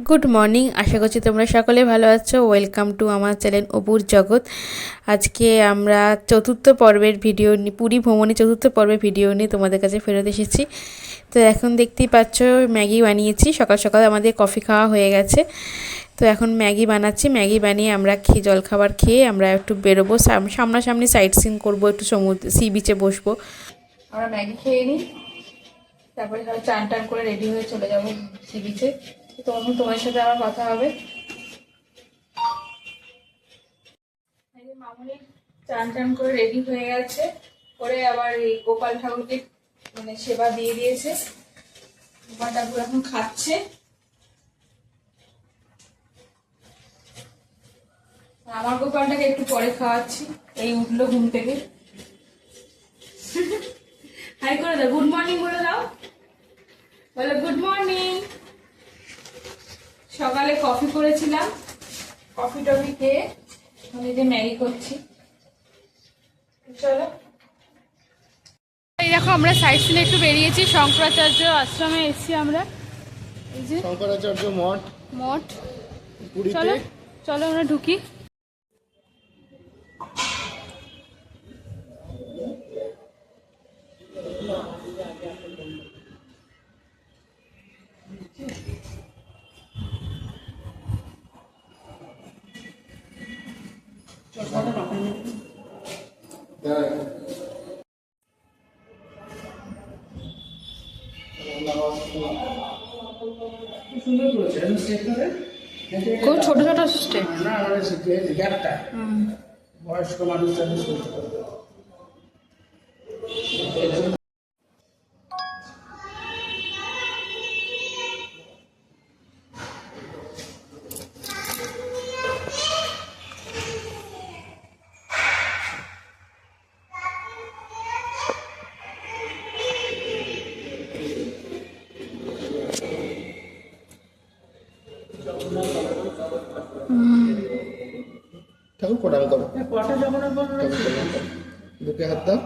Good morning আশা করছি তোমরা সকলে ভালো আছো। ওয়েলকাম টু আমার চ্যানেল অপুর জগৎ। আজকে আমরা চতুর্থ পর্বের ভিডিও পুরী ভ্রমণে চতুর্থ পর্বের ভিডিও নিয়ে তোমাদের কাছে ফেরত এসেছি। তো এখন দেখতেই পাচ্ছ, ম্যাগি বানিয়েছি। সকাল সকাল আমাদের কফি খাওয়া হয়ে গেছে। তো এখন ম্যাগি বানাচ্ছি। ম্যাগি বানিয়ে আমরা খেয়ে জলখাবার খেয়ে আমরা একটু বেরোবো। সাম- সামনাসামনি সাইট সিন করব, একটু সমুদ্র সি বিচে বসবো। আমরা ম্যাগি খেয়ে নিই। তারপরে চান টান করে রেডি হয়ে চলে যাব সি বিচে তখন তোমার সাথে আবার কথা হবে। মামুনি চান টান করে রেডি হয়ে গেছে। করে আবার এই গোপাল ঠাকুরকে মানে সেবা দিয়ে দিয়েছে। গোপাল ঠাকুর এখন খাচ্ছে। আমার গোপালটাকে একটু পরে খাওয়াচ্ছি। এই উঠল ঘুম থেকে। হাই করে দাও গুড মর্নিং বলে দাও। বলো গুড মর্নিং সকালে কফি করেছিলাম। কফি টফি খেয়ে আমি যে ম্যাগি করছি। চলো। এই দেখো আমরা সাইড সিনে একটু বেরিয়েছি। শঙ্করাচার্য আশ্রমে এসেছি আমরা। এই যে শঙ্করাচার্য মঠ। মঠ। চলো চলো আমরা ঢুকি। খুব ছোট ছোট স্টেপ না মানে গ্যাপটা বয়স্ক মানুষ পারবে বুকে হাত দাও।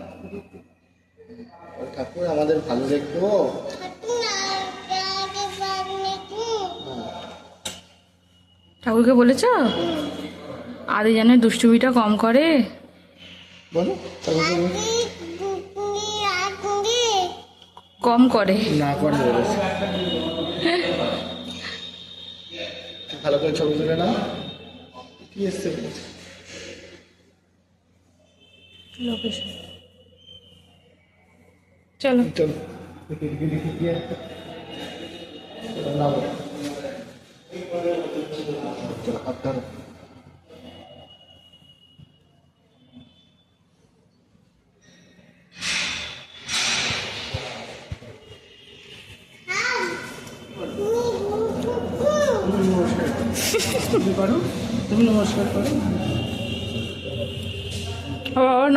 ঠাকুর আমাদের ভালো দেখব ঠাকুরকে বলেছ? আদি যেন দুষ্টুমিটা কম করে। বলো কম করে। না করে ভালো করে ছবি তুলে নাও। কি এসছে বলেছে চলো চলো দেখি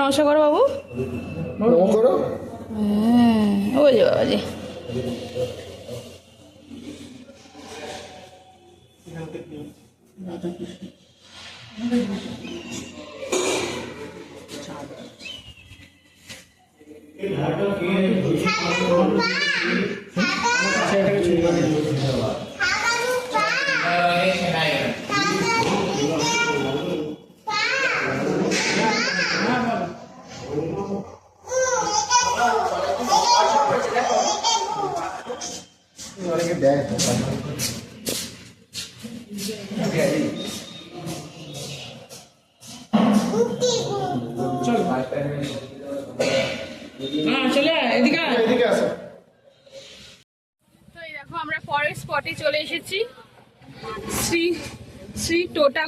নমস্কার করো বাবু। করো হ্যাঁ ওই যে বাবা যে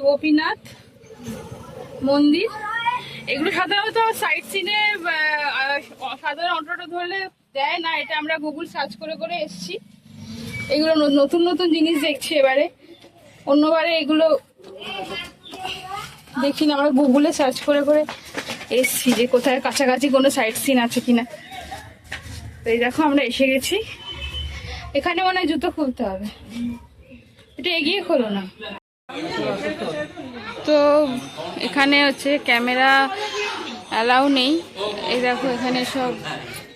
গোপীনাথ, মন্দির। এগুলো সাধারণত সাইট সিনে সাধারণ অটোটা ধরলে দেয় না, এটা আমরা গুগল সার্চ করে করে এসেছি। এগুলো নতুন নতুন জিনিস দেখছি এবারে। অন্যবারে এগুলো দেখি না, আমরা গুগলে সার্চ করে করে এসছি যে কোথায় কাছাকাছি কোনো সাইট সিন আছে কিনা। তো এই দেখো, আমরা এসে গেছি। এখানে মনে হয় জুতো খুলতে হবে। এটা এগিয়ে খোলো না। তো এখানে হচ্ছে ক্যামেরা অ্যালাউ নেই। এই দেখো এখানে সব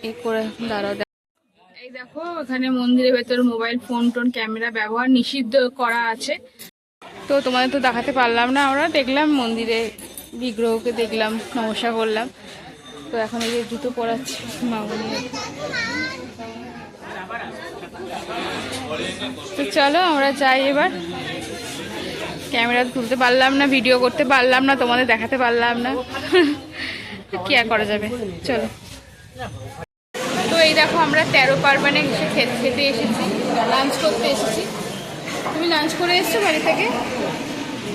এ করে দাঁড়াও এই দেখো এখানে মন্দিরের ভেতর মোবাইল ফোন টোন, ক্যামেরা ব্যবহার নিষিদ্ধ করা আছে। তো তোমাদের তো দেখাতে পারলাম না আমরা, দেখলাম মন্দিরে বিগ্রহকে দেখলাম, নমস্কার করলাম। তো এখন এই যে জুতো পরাচ্ছে তো চলো আমরা যাই এবার। ক্যামেরা তুলতে পারলাম না, ভিডিও করতে পারলাম না, তোমাদের দেখাতে পারলাম না। কি আর করা যাবে? চলো। তো এই দেখো আমরা তেরো পার্বণে এসে খেতে খেতে এসেছি লাঞ্চ করতে এসেছি। তুমি লাঞ্চ করে এসছো বাড়ি থেকে?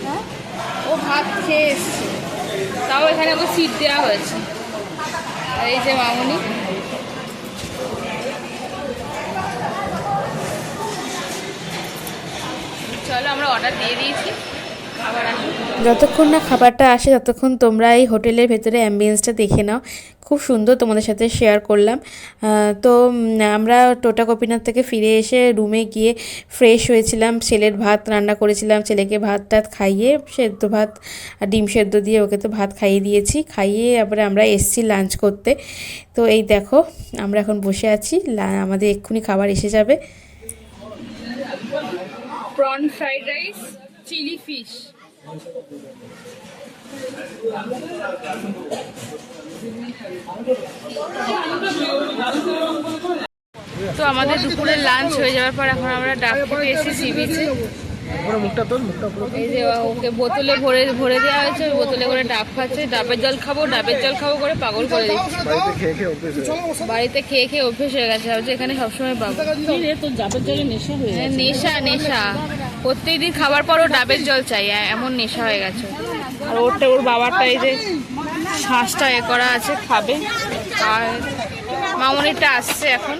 হ্যাঁ? ও ভাত খেয়ে এসছে। তাও এখানে ওকে সিট দেওয়া হয়েছে। এই যে মামুনি। চলো, আমরা অর্ডার দিয়ে দিয়েছি। যতক্ষণ না খাবারটা আসে, ততক্ষণ তোমরা এই হোটেলের ভেতরে অ্যাম্বিয়েন্সটা দেখে নাও। খুব সুন্দর তোমাদের সাথে শেয়ার করলাম। তো আমরা টোটা কপিনাথ থেকে ফিরে এসে রুমে গিয়ে ফ্রেশ হয়েছিলাম। ছেলের ভাত রান্না করেছিলাম। ছেলেকে ভাত টাত খাইয়ে, সেদ্ধ ভাত আর ডিম সেদ্ধ দিয়ে ওকে তো ভাত খাইয়ে দিয়েছি। খাইয়ে তারপরে আমরা এসছি লাঞ্চ করতে। তো এই দেখো, আমরা এখন বসে আছি। আমাদের এক্ষুনি খাবার এসে যাবে। Prawn fried rice chilli fish তো আমাদের দুপুরের লাঞ্চ হয়ে যাওয়ার পর এখন আমরা ডাক খেতে এসেছি সি বিচে এই যে ওকে বোতলে ভরে ভরে দেওয়া হয়েছে বোতলে করে ডাব খাচ্ছে ডাবের জল খাব ডাবের জল খাব করে পাগল করে দিচ্ছে। বাড়িতে খেয়ে খেয়ে অভ্যেস হয়ে গেছে। ভাবছি এখানে সবসময় পাবো হ্যাঁ, নেশা নেশা। প্রত্যেকদিন খাবার পরও ডাবের জল চাই এমন নেশা হয়ে গেছে। আর ওরটা ওর বাবারটা এই যে শ্বাসটা এ করা আছে খাবে। আর মামনিটা আসছে এখন।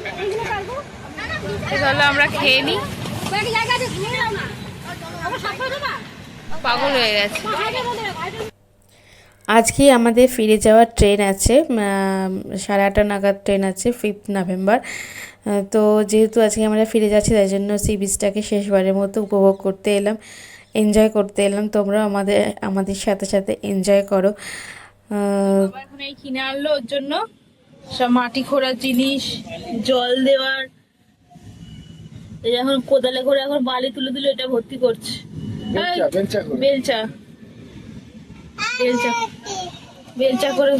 তাহলে আমরা খেয়ে নিই পাগল হয়ে গেছে। আজকে আমাদের ফিরে যাওয়ার ট্রেন আছে সাড়ে আটটা নাগাদ ট্রেন আছে ফিফথ নভেম্বর তো যেহেতু আজকে আমরা ফিরে যাচ্ছি তাই জন্য সি বিচটাকে শেষবারের মতো উপভোগ করতে এলাম এনজয় করতে এলাম। তোমরাও আমাদের আমাদের সাথে সাথে এনজয় করো। আহ, এখন এই কিনে আনলো ওর জন্য সব মাটি খোঁড়ার জিনিস জল দেওয়ার। এই এখন কোদালে করে এখন বালি তুলে তুলে এটা ভর্তি করছে। বেলচা বেলচা বেলচা। করে।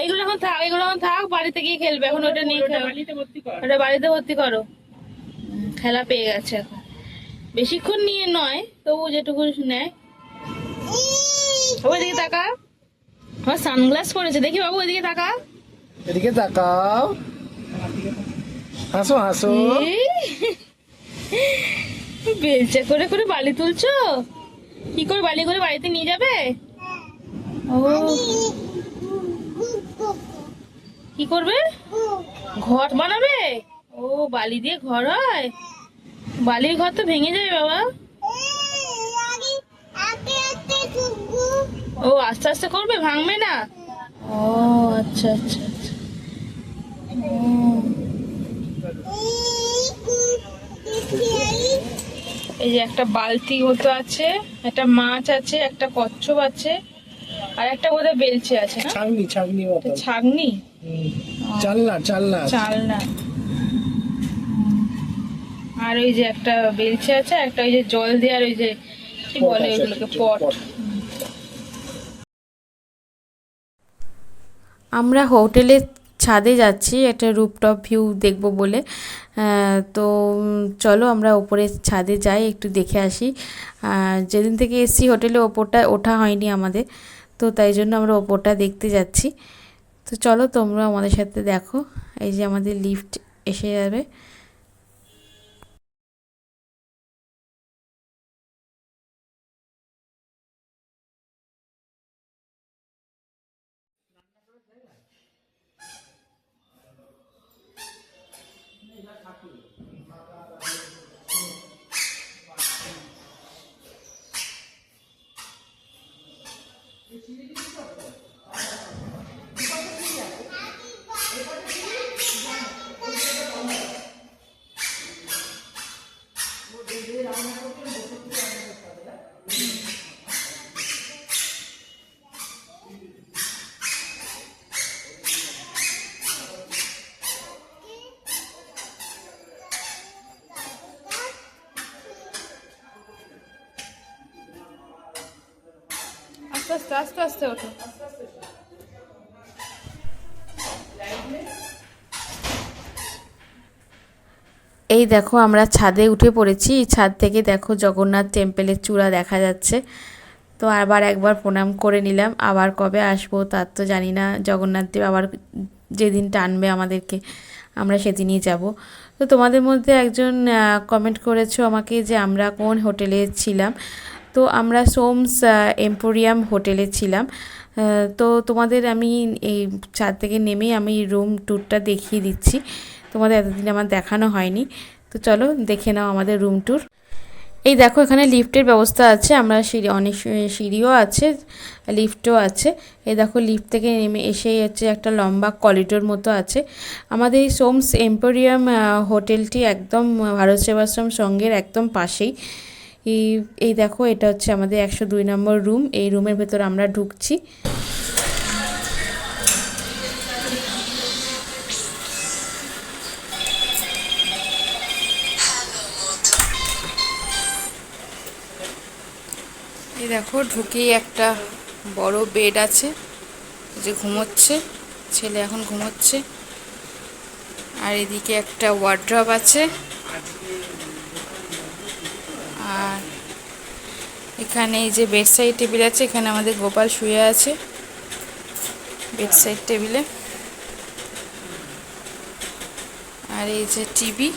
এইগুলো এখন থাক এগুলো এখন থাক বাড়িতে গিয়ে খেলবে। এখন ওটা নিয়ে ওটা বাড়িতে ভর্তি করো। খেলা পেয়ে গেছে এখন। বেশিক্ষণ নিয়ে নয় তবু যেটুকু নেয়। ওই দিকে তাকা। আমার সানগ্লাস পরেছে। দেখি বাবু ওইদিকে তাকা। এদিকে তাকাও। হাসো হাসো। বেলচা করে করে বালি তুলছো? কি করে বালি করে বাড়িতে নিয়ে যাবে? ও। কি করবে? ঘর বানাবে? ও, বালি দিয়ে ঘর হয়? বালির ঘর তো ভেঙে যাবে বাবা। ও, আস্তে আস্তে করবে, ভাঙবে না? ও আচ্ছা আচ্ছা আচ্ছা। এই যে একটা বালতি মতো আছে একটা মাছ আছে একটা কচ্ছপ আছে আর একটা বোধহয় বেলচে আছে না? ছাগনি ছাগনি মতো এটা ছাগনি? চালনা চালনা চালনা। আর ওই যে একটা বেলচে আছে আর একটা ওই যে জল দেওয়ার ওই যে কি বলে ওইগুলোকে পট। পট। আমরা হোটেলের ছাদে যাচ্ছি, একটা রুপটপ ভিউ দেখব বলে। তো চলো আমরা ওপরে ছাদে যাই, একটু দেখে আসি। যেদিন থেকে এসছি হোটেলে ওপরটা ওঠা হয়নি আমাদের, তো তাই জন্য আমরা ওপরটা দেখতে যাচ্ছি। তো চলো তোমরা আমাদের সাথে দেখো, এই যে আমাদের লিফট এসে যাবে। আস্তে আস্তে ওঠো। এই দেখো আমরা ছাদে উঠে পড়েছি। ছাদ থেকে দেখো জগন্নাথ টেম্পেলের চূড়া দেখা যাচ্ছে। তো আবার একবার প্রণাম করে নিলাম। আবার কবে আসব তার তো জানি না। জগন্নাথ দেব আবার যেদিন টানবে আমাদেরকে, আমরা সেদিনই যাব। তো তোমাদের মধ্যে একজন কমেন্ট করেছ আমাকে যে আমরা কোন হোটেলে ছিলাম। তো আমরা সোমস এম্পোরিয়াম হোটেলে ছিলাম। তো তোমাদের আমি এই ছাদ থেকে নেমেই আমি রুম ট্যুরটা দেখিয়ে দিচ্ছি। তোমাদের এতদিন আমার দেখানো হয়নি। তো চলো দেখে নাও আমাদের রুম ট্যুর এই দেখো এখানে লিফটের ব্যবস্থা আছে। আমরা সিঁড়ি, অনেক সিঁড়িও আছে লিফটও আছে। এই দেখো লিফট থেকে নেমে এসেই হচ্ছে একটা লম্বা করিডোর মতো আছে। আমাদের এই সোমস এম্পোরিয়াম হোটেলটি একদম ভারত সেবাশ্রম সঙ্গের একদম পাশেই। এই দেখো, এটা হচ্ছে আমাদের একশো দুই নম্বর রুম। এই রুমের ভেতর আমরা ঢুকছি। এই দেখো, ঢুকেই একটা বড় বেড আছে যে ঘুমোচ্ছে, ছেলে এখন ঘুমোচ্ছে। আর এদিকে একটা ওয়ার্ড্রপ আছে। এখানে এই যে বেডসাইড টেবিল আছে, এখানে আমাদের গোপাল শুয়ে আছে। বেডসাইড টেবিলে আর এই যে টিভি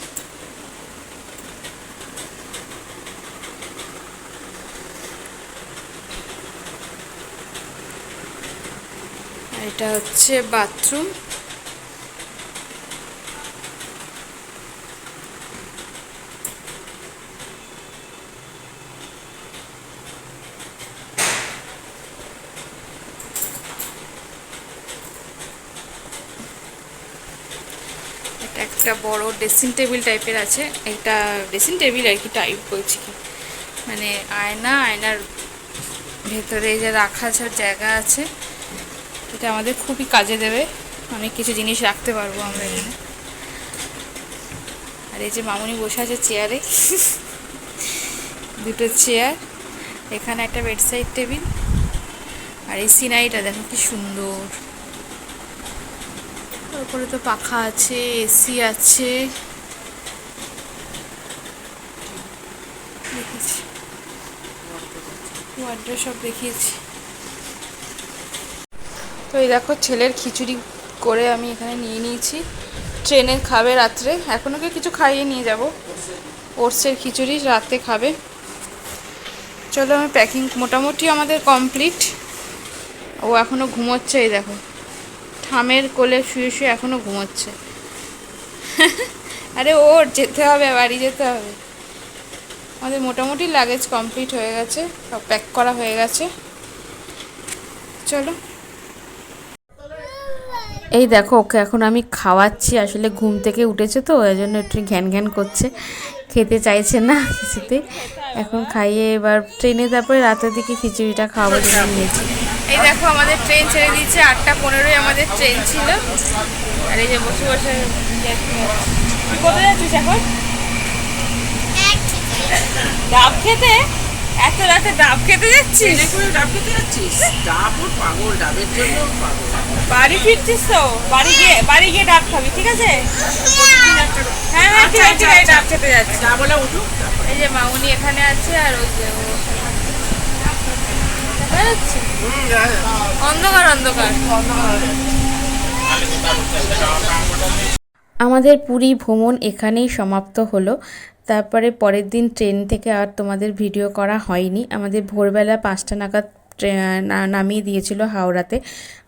এটা হচ্ছে বাথরুম একটা বড় ড্রেসিং টেবিল টাইপের আছে। এটা ড্রেসিং টেবিল আর কি টাইপ বলছি কি? মানে আয়না, আয়নার ভেতরে যে রাখা ছাড় জায়গা আছে। এটা আমাদের খুবই কাজে দেবে। অনেক কিছু জিনিস রাখতে পারব আমরা এখানে। আর এই যে মামুনি বসে আছে চেয়ারে দুটো চেয়ার এখানে একটা বেডসাইড টেবিল আর এই সিনারিটা দেখো কি সুন্দর। তারপরে তো পাখা আছে, এসি আছে। দেখেছি। সব দেখিয়েছি। তো এই দেখো, ছেলের খিচুড়ি করে আমি এখানে নিয়ে নিয়েছি। ট্রেনে খাবে রাত্রে। এখন ওকে কিছু খাইয়ে নিয়ে যাব? ওটসের খিচুড়ি রাতে খাবে। চলো আমি প্যাকিং মোটামুটি আমাদের কমপ্লিট ও এখনও ঘুমোচ্ছে, এই দেখো। ঠামের কোলে শুয়ে শুয়ে এখনও ঘুমোচ্ছে। আরে ওর যেতে হবে, বাড়ি যেতে হবে। আমাদের মোটামুটি লাগেজ কমপ্লিট হয়ে গেছে, সব প্যাক করা হয়ে গেছে। চলো। এই দেখো, ওকে এখন আমি খাওয়াচ্ছি, আসলে ঘুম থেকে উঠেছে তো, ওই জন্য একটু ঘ্যান ঘ্যান করছে। খেতে চাইছে না কিছুতে এখন খাইয়ে এবার ট্রেনে তারপরে রাতের দিকে খিচুড়িটা খাওয়াবো নিয়েছি এই দেখো আমাদের ট্রেন ছেড়ে দিচ্ছে আটটা পনেরোই আমাদের ট্রেন ছিল। আর এই যে বসে বসে কোথায় যাচ্ছিস এখন? ডাব খেতে? এত রাতে ডাব খেতে যাচ্ছিস? ডাব খেতে যাচ্ছিস? ডাব পাগল ডাবের জন্য পাগল। বাড়ি ফিরছিস তো? বাড়ি গিয়ে বাড়ি গিয়ে ডাব খাবি ঠিক আছে? হ্যাঁ। হ্যাঁ ঠিক আছে ঠিক আছে ডাব খেতে যাচ্ছি। ডাব বলে উঠুক এই যে মামুনি এখানে আছে আর ওই যে অন্ধকার অন্ধকার। আমাদের পুরী ভ্রমণ এখানেই সমাপ্ত হলো। তারপরে পরের দিন ট্রেন থেকে আর তোমাদের ভিডিও করা হয়নি। আমাদের ভোরবেলা পাঁচটা নাগাদ ট্রে- না- নামিয়ে দিয়েছিল হাওড়াতে।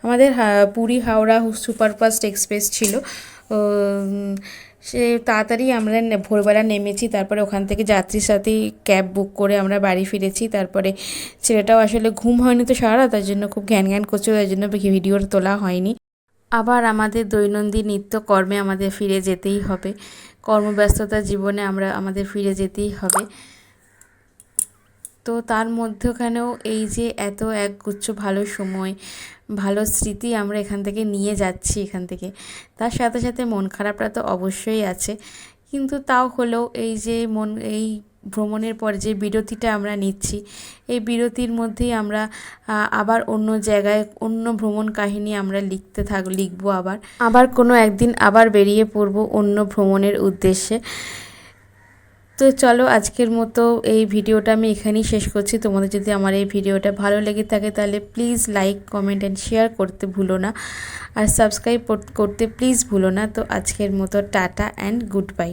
আমাদের হা- পুরী হাওড়া সুপারফাস্ট এক্সপ্রেস ছিল। সে তাড়াতাড়ি আমরা ভোরবেলা নেমেছি, তারপরে ওখান থেকে যাত্রীর সাথেই ক্যাব বুক করে আমরা বাড়ি ফিরেছি, তারপরে ছেলেটাও আসলে ঘুম হয়নি তো সারা তার জন্য খুব ঘ্যান ঘ্যান করছিল, তার জন্য ভিডিও তোলা হয়নি। আবার আমাদের দৈনন্দিন নিত্য কর্মে আমাদের ফিরে যেতেই হবে। কর্মব্যস্ততা জীবনে আমরা আমাদের ফিরে যেতেই হবে। তো তার মধ্যখানেও এই যে এত একগুচ্ছ ভালো সময় ভালো স্মৃতি আমরা এখান থেকে নিয়ে যাচ্ছি এখান থেকে। তার সাথে সাথে মন খারাপটা তো অবশ্যই আছে। কিন্তু তাও হলেও এই যে মন, এই ভ্রমণের পর যে বিরতিটা আমরা নিচ্ছি, এই বিরতির মধ্যেই আমরা আবার অন্য জায়গায় অন্য ভ্রমণ কাহিনী আমরা লিখতে থাক, লিখব আবার। আবার কোনো একদিন আবার বেরিয়ে পড়ব অন্য ভ্রমণের উদ্দেশ্যে। তো চলো আজকের মতো এই ভিডিওটা আমি এখানেই শেষ করছি। তোমাদের যদি আমার এই ভিডিওটা ভালো লেগে থাকে তাহলে please like comment and share করতে ভুলো না। আর সাবস্ক্রাইব করতে প্লিজ ভুলো না। তো আজকের মতো টাটা অ্যান্ড গুড বাই